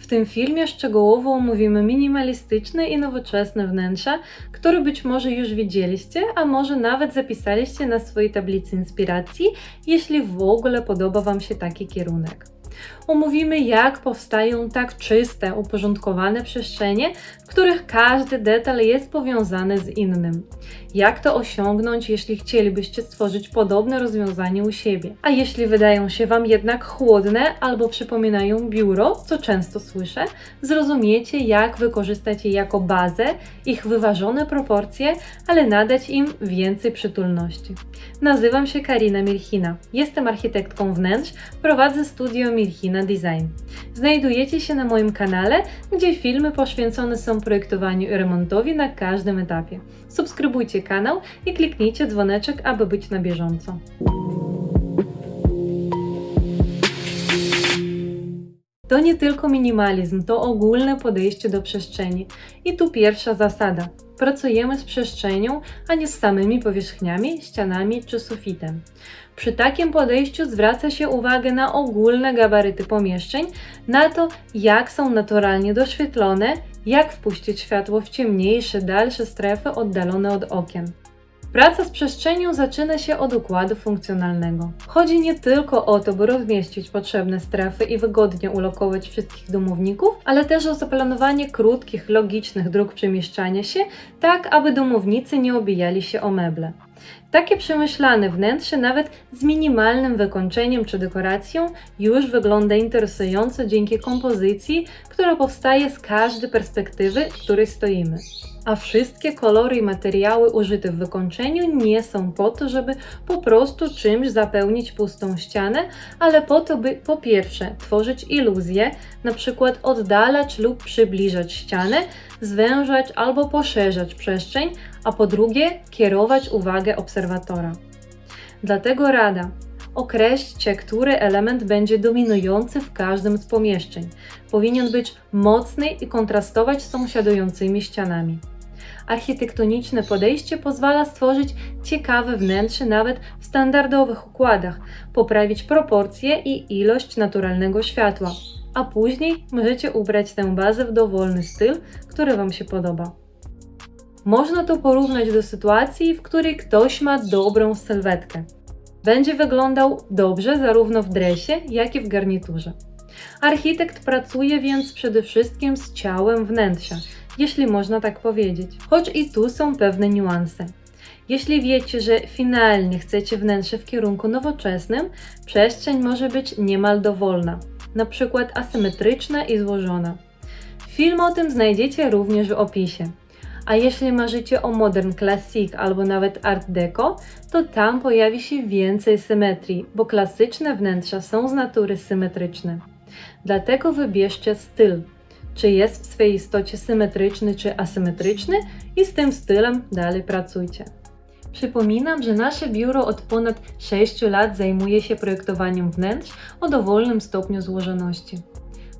W tym filmie szczegółowo omówimy minimalistyczne i nowoczesne wnętrza, które być może już widzieliście, a może nawet zapisaliście na swojej tablicy inspiracji, jeśli w ogóle podoba Wam się taki kierunek. Omówimy, jak powstają tak czyste, uporządkowane przestrzenie, w których każdy detal jest powiązany z innym. Jak to osiągnąć, jeśli chcielibyście stworzyć podobne rozwiązanie u siebie? A jeśli wydają się Wam jednak chłodne albo przypominają biuro, co często słyszę, zrozumiecie, jak wykorzystać je jako bazę, ich wyważone proporcje, ale nadać im więcej przytulności. Nazywam się Karina Mirchina. Jestem architektką wnętrz, prowadzę studio Mirchina Design. Znajdujecie się na moim kanale, gdzie filmy poświęcone są projektowaniu i remontowi na każdym etapie. Subskrybujcie kanał i kliknijcie dzwoneczek, aby być na bieżąco. To nie tylko minimalizm, to ogólne podejście do przestrzeni. I tu pierwsza zasada. Pracujemy z przestrzenią, a nie z samymi powierzchniami, ścianami czy sufitem. Przy takim podejściu zwraca się uwagę na ogólne gabaryty pomieszczeń, na to, jak są naturalnie doświetlone, jak wpuścić światło w ciemniejsze, dalsze strefy oddalone od okien. Praca z przestrzenią zaczyna się od układu funkcjonalnego. Chodzi nie tylko o to, by rozmieścić potrzebne strefy i wygodnie ulokować wszystkich domowników, ale też o zaplanowanie krótkich, logicznych dróg przemieszczania się, tak aby domownicy nie obijali się o meble. Takie przemyślane wnętrze, nawet z minimalnym wykończeniem czy dekoracją, już wygląda interesująco dzięki kompozycji, która powstaje z każdej perspektywy, w której stoimy. A wszystkie kolory i materiały użyte w wykończeniu nie są po to, żeby po prostu czymś zapełnić pustą ścianę, ale po to, by po pierwsze tworzyć iluzję, na przykład oddalać lub przybliżać ścianę, zwężać albo poszerzać przestrzeń, a po drugie kierować uwagę obserwatora. Dlatego rada. Określcie, który element będzie dominujący w każdym z pomieszczeń. Powinien być mocny i kontrastować z sąsiadującymi ścianami. Architektoniczne podejście pozwala stworzyć ciekawe wnętrze nawet w standardowych układach, poprawić proporcje i ilość naturalnego światła, a później możecie ubrać tę bazę w dowolny styl, który Wam się podoba. Można to porównać do sytuacji, w której ktoś ma dobrą sylwetkę. Będzie wyglądał dobrze zarówno w dresie, jak i w garniturze. Architekt pracuje więc przede wszystkim z ciałem wnętrza, jeśli można tak powiedzieć, choć i tu są pewne niuanse. Jeśli wiecie, że finalnie chcecie wnętrze w kierunku nowoczesnym, przestrzeń może być niemal dowolna, na przykład asymetryczna i złożona. Film o tym znajdziecie również w opisie. A jeśli marzycie o modern classic albo nawet art deco, to tam pojawi się więcej symetrii, bo klasyczne wnętrza są z natury symetryczne. Dlatego wybierzcie styl, czy jest w swej istocie symetryczny czy asymetryczny i z tym stylem dalej pracujcie. Przypominam, że nasze biuro od ponad 6 lat zajmuje się projektowaniem wnętrz o dowolnym stopniu złożoności.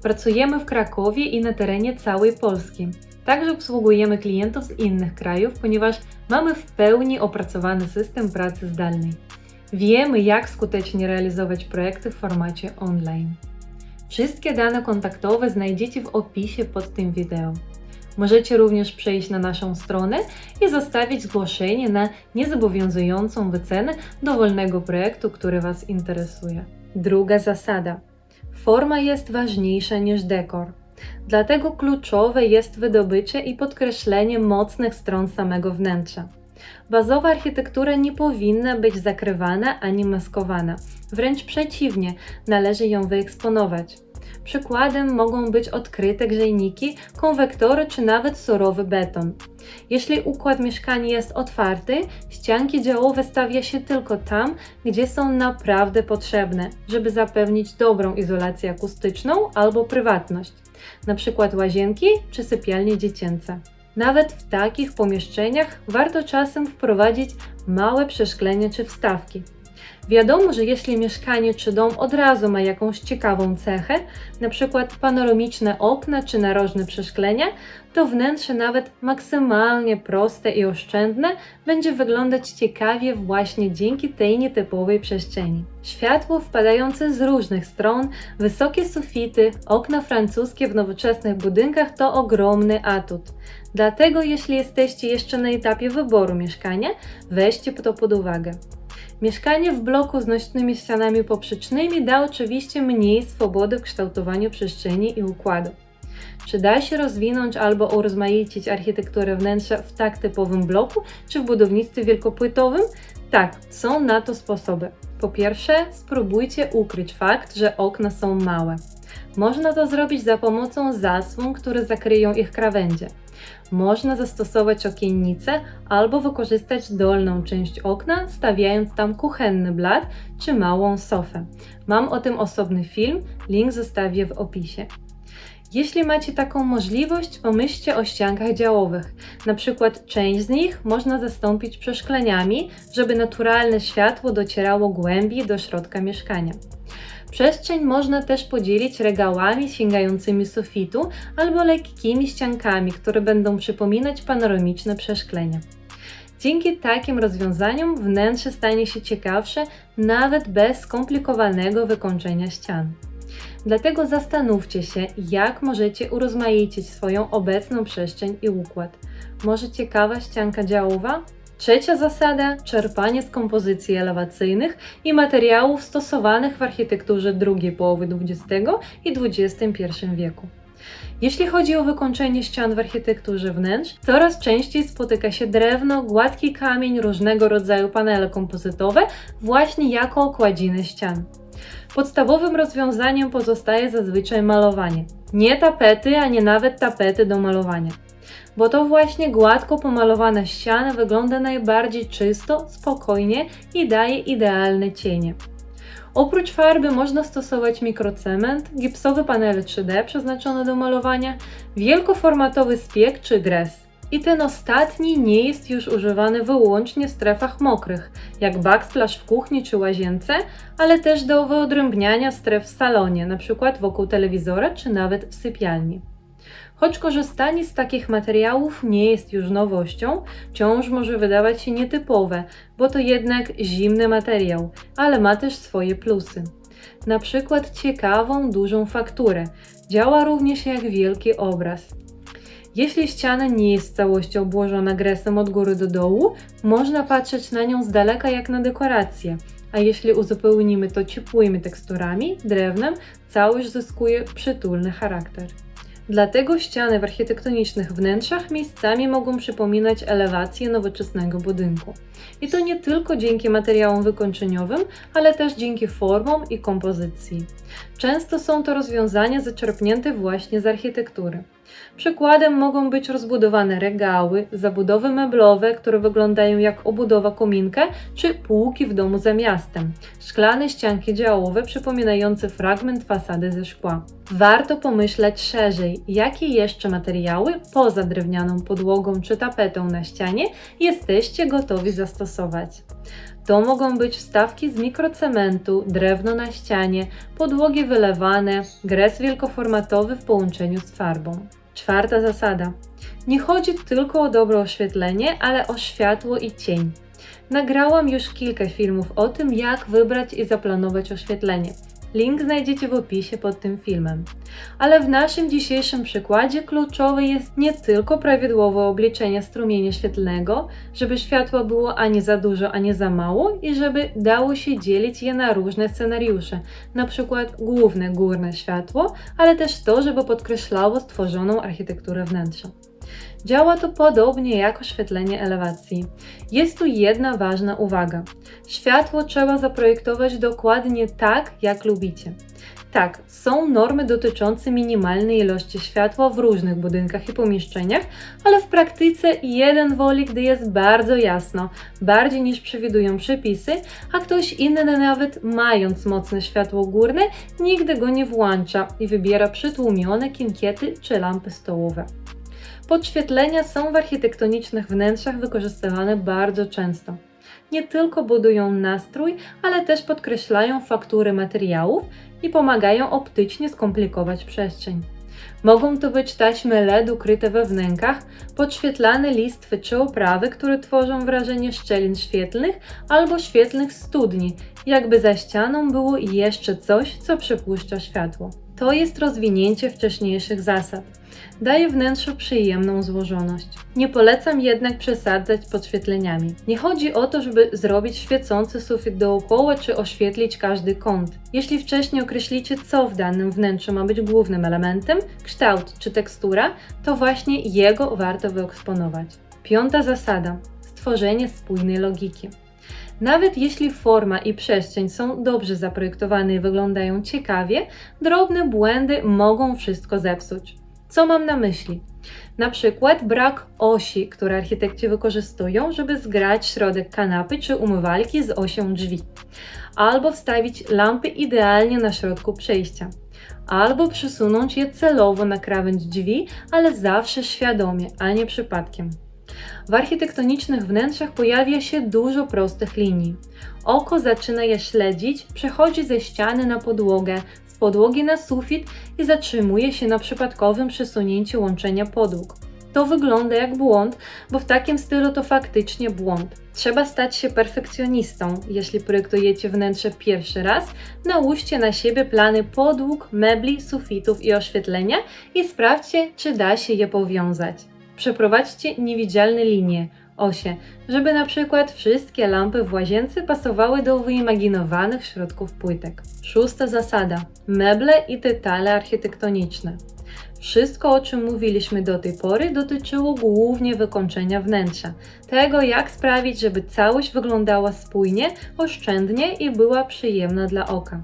Pracujemy w Krakowie i na terenie całej Polski. Także obsługujemy klientów z innych krajów, ponieważ mamy w pełni opracowany system pracy zdalnej. Wiemy, jak skutecznie realizować projekty w formacie online. Wszystkie dane kontaktowe znajdziecie w opisie pod tym wideo. Możecie również przejść na naszą stronę i zostawić zgłoszenie na niezobowiązującą wycenę dowolnego projektu, który Was interesuje. Druga zasada. Forma jest ważniejsza niż dekor. Dlatego kluczowe jest wydobycie i podkreślenie mocnych stron samego wnętrza. Bazowa architektura nie powinna być zakrywana ani maskowana. Wręcz przeciwnie, należy ją wyeksponować. Przykładem mogą być odkryte grzejniki, konwektory czy nawet surowy beton. Jeśli układ mieszkania jest otwarty, ścianki działowe stawia się tylko tam, gdzie są naprawdę potrzebne, żeby zapewnić dobrą izolację akustyczną albo prywatność, np. łazienki czy sypialnie dziecięce. Nawet w takich pomieszczeniach warto czasem wprowadzić małe przeszklenie czy wstawki. Wiadomo, że jeśli mieszkanie czy dom od razu ma jakąś ciekawą cechę, przykład panoramiczne okna czy narożne przeszklenia, to wnętrze nawet maksymalnie proste i oszczędne będzie wyglądać ciekawie właśnie dzięki tej nietypowej przestrzeni. Światło wpadające z różnych stron, wysokie sufity, okna francuskie w nowoczesnych budynkach to ogromny atut. Dlatego jeśli jesteście jeszcze na etapie wyboru mieszkania, weźcie to pod uwagę. Mieszkanie w bloku z nośnymi ścianami poprzecznymi da oczywiście mniej swobody w kształtowaniu przestrzeni i układu. Czy da się rozwinąć albo urozmaicić architekturę wnętrza w tak typowym bloku, czy w budownictwie wielkopłytowym? Tak, są na to sposoby. Po pierwsze, spróbujcie ukryć fakt, że okna są małe. Można to zrobić za pomocą zasłon, które zakryją ich krawędzie. Można zastosować okiennice albo wykorzystać dolną część okna, stawiając tam kuchenny blat czy małą sofę. Mam o tym osobny film, link zostawię w opisie. Jeśli macie taką możliwość, pomyślcie o ściankach działowych. Na przykład część z nich można zastąpić przeszkleniami, żeby naturalne światło docierało głębiej do środka mieszkania. Przestrzeń można też podzielić regałami sięgającymi sufitu albo lekkimi ściankami, które będą przypominać panoramiczne przeszklenia. Dzięki takim rozwiązaniom wnętrze stanie się ciekawsze nawet bez skomplikowanego wykończenia ścian. Dlatego zastanówcie się, jak możecie urozmaicić swoją obecną przestrzeń i układ. Może ciekawa ścianka działowa? Trzecia zasada czerpanie z kompozycji elewacyjnych i materiałów stosowanych w architekturze drugiej połowy XX i XXI wieku. Jeśli chodzi o wykończenie ścian w architekturze wnętrz, coraz częściej spotyka się drewno, gładki kamień, różnego rodzaju panele kompozytowe właśnie jako okładziny ścian. Podstawowym rozwiązaniem pozostaje zazwyczaj malowanie. Nie tapety, a nie nawet tapety do malowania. Bo to właśnie gładko pomalowana ściana wygląda najbardziej czysto, spokojnie i daje idealne cienie. Oprócz farby można stosować mikrocement, gipsowe panele 3D przeznaczone do malowania, wielkoformatowy spiek czy gres. I ten ostatni nie jest już używany wyłącznie w strefach mokrych, jak backsplash w kuchni czy łazience, ale też do wyodrębniania stref w salonie, np. wokół telewizora czy nawet w sypialni. Choć korzystanie z takich materiałów nie jest już nowością, wciąż może wydawać się nietypowe, bo to jednak zimny materiał, ale ma też swoje plusy. Na przykład ciekawą, dużą fakturę. Działa również jak wielki obraz. Jeśli ściana nie jest w całości obłożona gresem od góry do dołu, można patrzeć na nią z daleka jak na dekorację, a jeśli uzupełnimy to ciepłymi teksturami, drewnem, całość zyskuje przytulny charakter. Dlatego ściany w architektonicznych wnętrzach miejscami mogą przypominać elewację nowoczesnego budynku. I to nie tylko dzięki materiałom wykończeniowym, ale też dzięki formom i kompozycji. Często są to rozwiązania zaczerpnięte właśnie z architektury. Przykładem mogą być rozbudowane regały, zabudowy meblowe, które wyglądają jak obudowa kominka, czy półki w domu za miastem, szklane ścianki działowe przypominające fragment fasady ze szkła. Warto pomyśleć szerzej, jakie jeszcze materiały poza drewnianą podłogą czy tapetą na ścianie jesteście gotowi zastosować. To mogą być wstawki z mikrocementu, drewno na ścianie, podłogi wylewane, gres wielkoformatowy w połączeniu z farbą. Czwarta zasada. Nie chodzi tylko o dobre oświetlenie, ale o światło i cień. Nagrałam już kilka filmów o tym, jak wybrać i zaplanować oświetlenie. Link znajdziecie w opisie pod tym filmem. Ale w naszym dzisiejszym przykładzie kluczowe jest nie tylko prawidłowe obliczenie strumienia świetlnego, żeby światła było ani za dużo, ani za mało i żeby dało się dzielić je na różne scenariusze, na przykład główne górne światło, ale też to, żeby podkreślało stworzoną architekturę wnętrza. Działa to podobnie jak oświetlenie elewacji. Jest tu jedna ważna uwaga. Światło trzeba zaprojektować dokładnie tak, jak lubicie. Tak, są normy dotyczące minimalnej ilości światła w różnych budynkach i pomieszczeniach, ale w praktyce jeden woli, gdy jest bardzo jasno, bardziej niż przewidują przepisy, a ktoś inny nawet mając mocne światło górne, nigdy go nie włącza i wybiera przytłumione kinkiety czy lampy stołowe. Podświetlenia są w architektonicznych wnętrzach wykorzystywane bardzo często. Nie tylko budują nastrój, ale też podkreślają faktury materiałów i pomagają optycznie skomplikować przestrzeń. Mogą to być taśmy LED ukryte we wnękach, podświetlane listwy czy oprawy, które tworzą wrażenie szczelin świetlnych albo świetlnych studni, jakby za ścianą było jeszcze coś, co przepuszcza światło. To jest rozwinięcie wcześniejszych zasad. Daje wnętrzu przyjemną złożoność. Nie polecam jednak przesadzać podświetleniami. Nie chodzi o to, żeby zrobić świecący sufit dookoła czy oświetlić każdy kąt. Jeśli wcześniej określicie, co w danym wnętrzu ma być głównym elementem, kształt czy tekstura, to właśnie jego warto wyeksponować. Piąta zasada: stworzenie spójnej logiki. Nawet jeśli forma i przestrzeń są dobrze zaprojektowane i wyglądają ciekawie, drobne błędy mogą wszystko zepsuć. Co mam na myśli? Na przykład brak osi, które architekci wykorzystują, żeby zgrać środek kanapy czy umywalki z osią drzwi, albo wstawić lampy idealnie na środku przejścia, albo przesunąć je celowo na krawędź drzwi, ale zawsze świadomie, a nie przypadkiem. W architektonicznych wnętrzach pojawia się dużo prostych linii. Oko zaczyna je śledzić, przechodzi ze ściany na podłogę, z podłogi na sufit i zatrzymuje się na przypadkowym przesunięciu łączenia podłóg. To wygląda jak błąd, bo w takim stylu to faktycznie błąd. Trzeba stać się perfekcjonistą. Jeśli projektujecie wnętrze pierwszy raz, nałóżcie na siebie plany podłóg, mebli, sufitów i oświetlenia i sprawdźcie, czy da się je powiązać. Przeprowadźcie niewidzialne linie, osie, żeby na przykład wszystkie lampy w łazience pasowały do wyimaginowanych środków płytek. Szósta zasada: meble i detale architektoniczne. Wszystko, o czym mówiliśmy do tej pory, dotyczyło głównie wykończenia wnętrza, tego jak sprawić, żeby całość wyglądała spójnie, oszczędnie i była przyjemna dla oka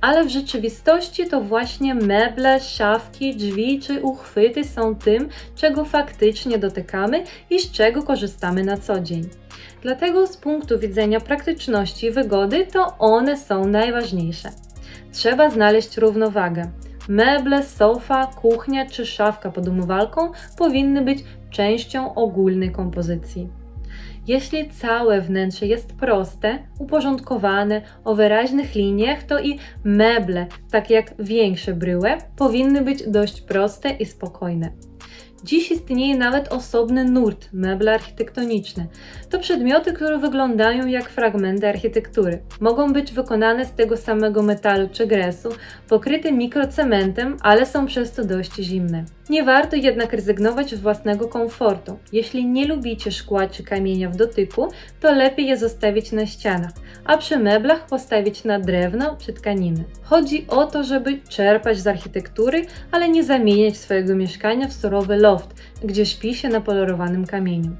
ale w rzeczywistości to właśnie meble, szafki, drzwi czy uchwyty są tym, czego faktycznie dotykamy i z czego korzystamy na co dzień. Dlatego z punktu widzenia praktyczności i wygody to one są najważniejsze. Trzeba znaleźć równowagę. Meble, sofa, kuchnia czy szafka pod umywalką powinny być częścią ogólnej kompozycji. Jeśli całe wnętrze jest proste, uporządkowane, o wyraźnych liniach, to i meble, tak jak większe bryły, powinny być dość proste i spokojne. Dziś istnieje nawet osobny nurt meble architektoniczne. To przedmioty, które wyglądają jak fragmenty architektury. Mogą być wykonane z tego samego metalu czy gresu, pokryte mikrocementem, ale są przez to dość zimne. Nie warto jednak rezygnować z własnego komfortu. Jeśli nie lubicie szkła czy kamienia w dotyku, to lepiej je zostawić na ścianach, a przy meblach postawić na drewno czy tkaniny. Chodzi o to, żeby czerpać z architektury, ale nie zamieniać swojego mieszkania w surowy loft, gdzie śpi się na polerowanym kamieniu.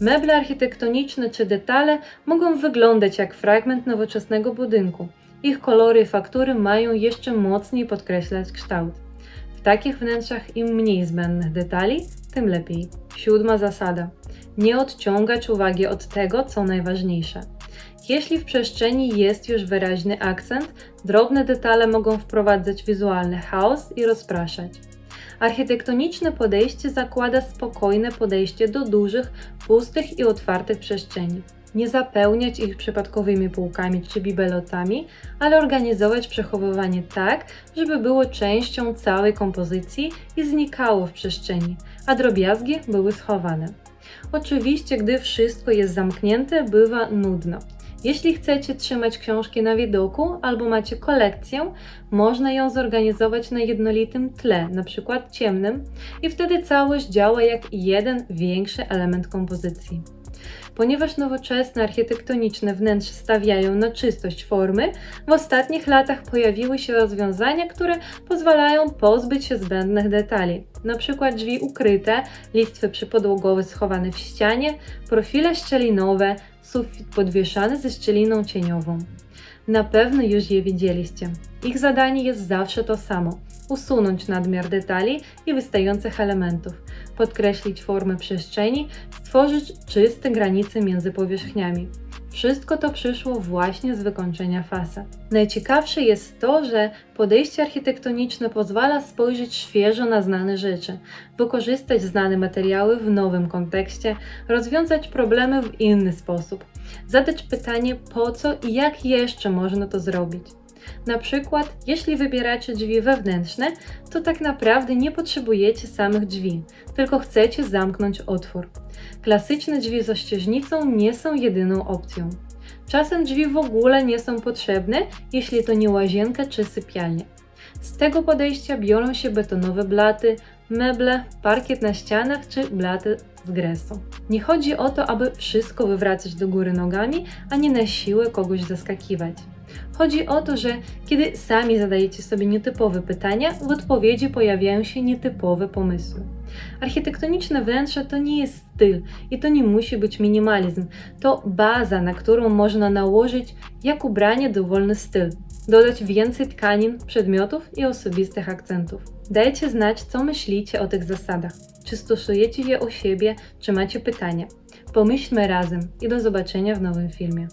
Meble architektoniczne czy detale mogą wyglądać jak fragment nowoczesnego budynku. Ich kolory i faktury mają jeszcze mocniej podkreślać kształt. Takich wnętrzach im mniej zbędnych detali, tym lepiej. Siódma zasada. Nie odciągać uwagi od tego, co najważniejsze. Jeśli w przestrzeni jest już wyraźny akcent, drobne detale mogą wprowadzać wizualny chaos i rozpraszać. Architektoniczne podejście zakłada spokojne podejście do dużych, pustych i otwartych przestrzeni. Nie zapełniać ich przypadkowymi półkami czy bibelotami, ale organizować przechowywanie tak, żeby było częścią całej kompozycji i znikało w przestrzeni, a drobiazgi były schowane. Oczywiście, gdy wszystko jest zamknięte, bywa nudno. Jeśli chcecie trzymać książki na widoku albo macie kolekcję, można ją zorganizować na jednolitym tle, na przykład ciemnym, i wtedy całość działa jak jeden większy element kompozycji. Ponieważ nowoczesne architektoniczne wnętrze stawiają na czystość formy, w ostatnich latach pojawiły się rozwiązania, które pozwalają pozbyć się zbędnych detali, np. drzwi ukryte, listwy przypodłogowe schowane w ścianie, profile szczelinowe, sufit podwieszany ze szczeliną cieniową. Na pewno już je widzieliście. Ich zadanie jest zawsze to samo: usunąć nadmiar detali i wystających elementów, podkreślić formę przestrzeni, stworzyć czyste granice między powierzchniami. Wszystko to przyszło właśnie z wykończenia fasad. Najciekawsze jest to, że podejście architektoniczne pozwala spojrzeć świeżo na znane rzeczy, wykorzystać znane materiały w nowym kontekście, rozwiązać problemy w inny sposób, zadać pytanie po co i jak jeszcze można to zrobić. Na przykład, jeśli wybieracie drzwi wewnętrzne, to tak naprawdę nie potrzebujecie samych drzwi, tylko chcecie zamknąć otwór. Klasyczne drzwi z ościeżnicą nie są jedyną opcją. Czasem drzwi w ogóle nie są potrzebne, jeśli to nie łazienka czy sypialnia. Z tego podejścia biorą się betonowe blaty, meble, parkiet na ścianach czy blaty z gresą. Nie chodzi o to, aby wszystko wywracać do góry nogami, ani na siłę kogoś zaskakiwać. Chodzi o to, że kiedy sami zadajecie sobie nietypowe pytania, w odpowiedzi pojawiają się nietypowe pomysły. Architektoniczne wnętrze to nie jest styl i to nie musi być minimalizm. To baza, na którą można nałożyć jak ubranie dowolny styl. Dodać więcej tkanin, przedmiotów i osobistych akcentów. Dajcie znać, co myślicie o tych zasadach. Czy stosujecie je u siebie, czy macie pytania. Pomyślmy razem i do zobaczenia w nowym filmie.